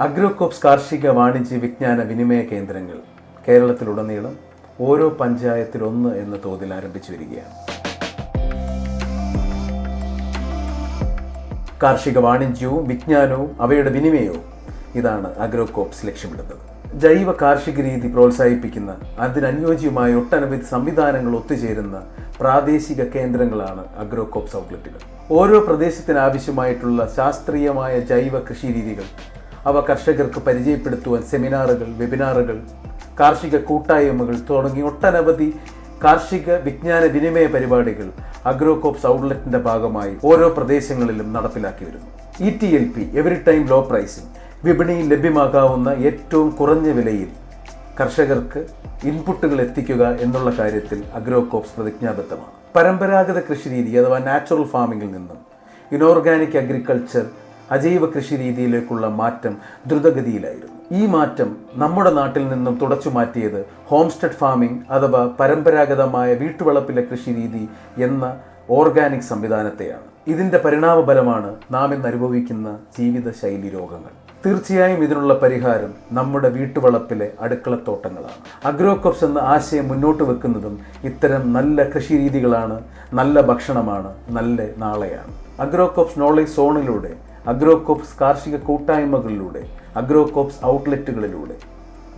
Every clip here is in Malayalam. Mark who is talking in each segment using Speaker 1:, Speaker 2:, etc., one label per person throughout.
Speaker 1: അഗ്രോകോപ്സ് കാർഷിക വാണിജ്യ വിജ്ഞാന വിനിമയ കേന്ദ്രങ്ങൾ കേരളത്തിലുടനീളം ഓരോ പഞ്ചായത്തിലൊന്ന് എന്ന തോതിൽ ആരംഭിച്ചു വരികയാണ്. കാർഷിക വാണിജ്യവും വിജ്ഞാനവും അവയുടെ വിനിമയവും ഇതാണ് അഗ്രോകോപ്സ് ലക്ഷ്യമിടുന്നത്. ജൈവ കാർഷിക രീതി പ്രോത്സാഹിപ്പിക്കുന്ന അതിനനുയോജ്യമായ ഒട്ടനവധി സംവിധാനങ്ങൾ ഒത്തുചേരുന്ന പ്രാദേശിക കേന്ദ്രങ്ങളാണ് അഗ്രോകോപ്സ് ഔട്ട്ലെറ്റുകൾ. ഓരോ പ്രദേശത്തിന് ആവശ്യമായിട്ടുള്ള ശാസ്ത്രീയമായ ജൈവ കൃഷി രീതികൾ അവ കർഷകർക്ക് പരിചയപ്പെടുത്തുവാൻ സെമിനാറുകൾ വെബിനാറുകൾ കാർഷിക കൂട്ടായ്മകൾ തുടങ്ങി ഒട്ടനവധി കാർഷിക വിജ്ഞാന വിനിമയ പരിപാടികൾ അഗ്രോകോപ്സ് ഔട്ട്ലെറ്റിന്റെ ഭാഗമായി ഓരോ പ്രദേശങ്ങളിലും നടപ്പിലാക്കി വരുന്നു. E T L P every time low pricing വിപണിയിൽ ലഭ്യമാകാവുന്ന ഏറ്റവും കുറഞ്ഞ വിലയിൽ കർഷകർക്ക് ഇൻപുട്ടുകൾ എത്തിക്കുക എന്നുള്ള കാര്യത്തിൽ അഗ്രോകോപ്സ് പ്രതിജ്ഞാബദ്ധമാണ്. പരമ്പരാഗത കൃഷിരീതി അഥവാ നാച്ചുറൽ ഫാമിംഗിൽ നിന്നും ഇനോർഗാനിക് അഗ്രികൾച്ചർ അജൈവ കൃഷി രീതിയിലേക്കുള്ള മാറ്റം ദ്രുതഗതിയിലായിരുന്നു. ഈ മാറ്റം നമ്മുടെ നാട്ടിൽ നിന്നും തുടച്ചു മാറ്റിയത് ഹോംസ്റ്റെഡ് ഫാമിംഗ് അഥവാ പരമ്പരാഗതമായ വീട്ടുവളപ്പിലെ കൃഷി രീതി എന്ന ഓർഗാനിക് സംവിധാനത്തെയാണ്. ഇതിന്റെ പരിണാമഫലമാണ് നാം ഇന്ന് അനുഭവിക്കുന്ന ജീവിതശൈലി രോഗങ്ങൾ. തീർച്ചയായും ഇതിനുള്ള പരിഹാരം നമ്മുടെ വീട്ടുവളപ്പിലെ അടുക്കളത്തോട്ടങ്ങളാണ്. അഗ്രോകോപ്സ് എന്ന ആശയം മുന്നോട്ട് വെക്കുന്നതും ഇത്തരം നല്ല കൃഷി രീതികളാണ് നല്ല ഭക്ഷണമാണ് നല്ല നാളെയാണ്. അഗ്രോകോപ്സ് നോളേജ് സോണിലൂടെ അഗ്രോകോപ്സ് കാർഷിക കൂട്ടായ്മകളിലൂടെ അഗ്രോകോപ്സ് ഔട്ട്ലെറ്റുകളിലൂടെ.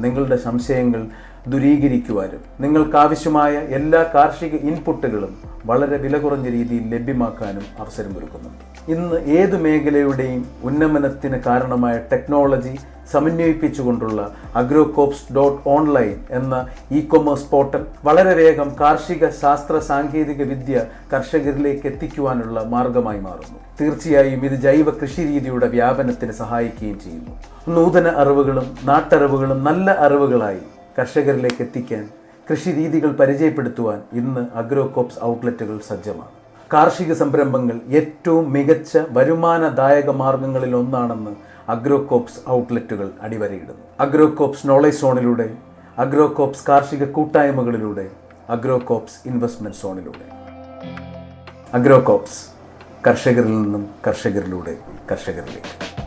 Speaker 1: നിങ്ങളുടെ സംശയങ്ങൾ ദുരീകരിക്കുവാനും നിങ്ങൾക്കാവശ്യമായ എല്ലാ കാർഷിക ഇൻപുട്ടുകളും വളരെ വില കുറഞ്ഞ രീതിയിൽ ലഭ്യമാക്കാനും അവസരമൊരുക്കുന്നുണ്ട് ഇന്ന് ഏത് മേഖലയുടെയും ഉന്നമനത്തിന് കാരണമായ ടെക്നോളജി സമന്വയിപ്പിച്ചുകൊണ്ടുള്ള അഗ്രോകോപ്സ് ഡോട്ട് ഓൺലൈൻ എന്ന ഇ കൊമേഴ്സ് പോർട്ടൽ വളരെ വേഗം കാർഷിക ശാസ്ത്ര സാങ്കേതിക വിദ്യ കർഷകരിലേക്ക് എത്തിക്കുവാനുള്ള മാർഗമായി മാറുന്നു. തീർച്ചയായും ഇത് ജൈവ കൃഷി രീതിയുടെ വ്യാപനത്തിന് സഹായിക്കുകയും ചെയ്യുന്നു. നൂതന അറിവുകളും നാട്ടറിവുകളും നല്ല അറിവുകളായി കർഷകരിലേക്ക് എത്തിക്കാൻ കൃഷി രീതികൾ പരിചയപ്പെടുത്തുവാൻ ഇന്ന് അഗ്രോകോപ്സ് ഔട്ട്ലെറ്റുകൾ സജ്ജമാണ്. കാർഷിക സംരംഭങ്ങൾ ഏറ്റവും മികച്ച വരുമാനദായക മാർഗങ്ങളിൽ ഒന്നാണെന്ന് അഗ്രോകോപ്സ് ഔട്ട്ലെറ്റുകൾ അടിവരയിടുന്നു. അഗ്രോകോപ്സ് നോളേജ് സോണിലൂടെ അഗ്രോകോപ്സ് കാർഷിക കൂട്ടായ്മകളിലൂടെ അഗ്രോകോപ്സ് ഇൻവെസ്റ്റ്മെന്റ് സോണിലൂടെ അഗ്രോകോപ്സ് കർഷകരിൽ നിന്നും കർഷകരിലൂടെ കർഷകരിലേക്ക്.